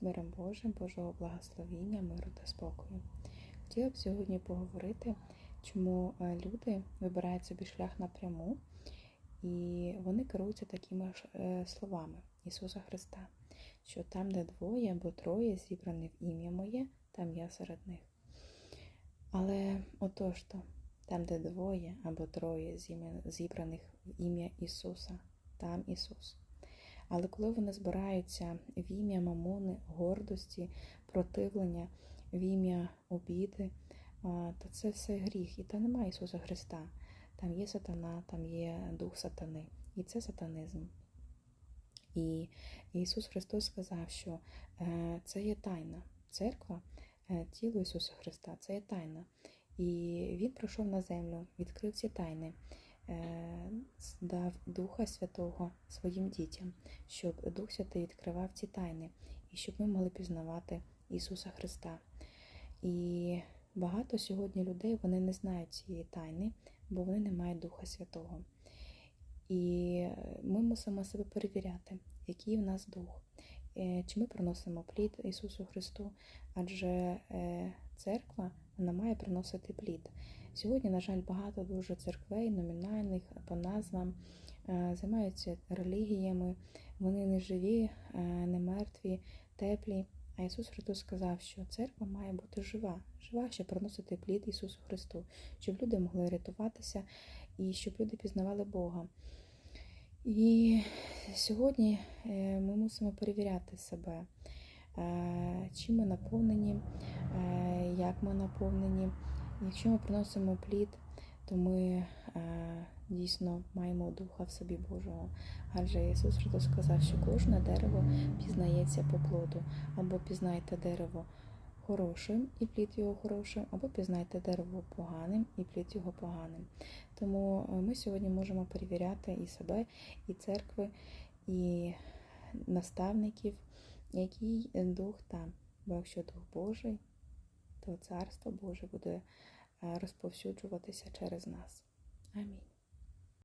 Миром Божим, Божого благословіння, миру та спокою. Хотіла б сьогодні поговорити, чому е, люди вибирають собі шлях напряму, і вони керуються такими ж е, словами Ісуса Христа, що там, де двоє або троє зібрані в ім'я моє, там я серед них. Але отож то, там, де двоє або троє зібраних в ім'я Ісуса, там Ісус. Але коли вони збираються в ім'я мамони, гордості, противлення, в ім'я обіди, то це все гріх. І там немає Ісуса Христа. Там є сатана, там є дух сатани. І це сатанизм. І Ісус Христос сказав, що е, це є тайна. Церква, е, тіло Ісуса Христа, це є тайна. І Він прийшов на землю, відкрив ці тайни, дав Духа Святого своїм дітям, щоб Дух Святий відкривав ці тайни, і щоб ми могли пізнавати Ісуса Христа. І багато сьогодні людей вони не знають цієї тайни, бо вони не мають Духа Святого. І ми мусимо себе перевіряти, який в нас дух, Е, чи ми приносимо плід Ісусу Христу, адже е, церква вона має приносити плід. Сьогодні, на жаль, багато дуже церквей, номінальних по назвам е, займаються релігіями, вони не живі, е, не мертві, теплі. А Ісус Христос сказав, що церква має бути жива, жива, щоб приносити плід Ісусу Христу, щоб люди могли рятуватися і щоб люди пізнавали Бога. І сьогодні е, ми мусимо перевіряти себе, чим ми наповнені, як ми наповнені. Якщо ми приносимо плід, то ми дійсно маємо Духа в собі Божого. Адже Ісус Христос сказав, що кожне дерево пізнається по плоду, або пізнайте дерево хорошим і плід його хорошим, або пізнайте дерево поганим і плід його поганим. Тому ми сьогодні можемо перевіряти і себе, і церкви, і наставників, який дух там. Бо якщо дух Божий, то Царство Боже буде розповсюджуватися через нас. Амінь.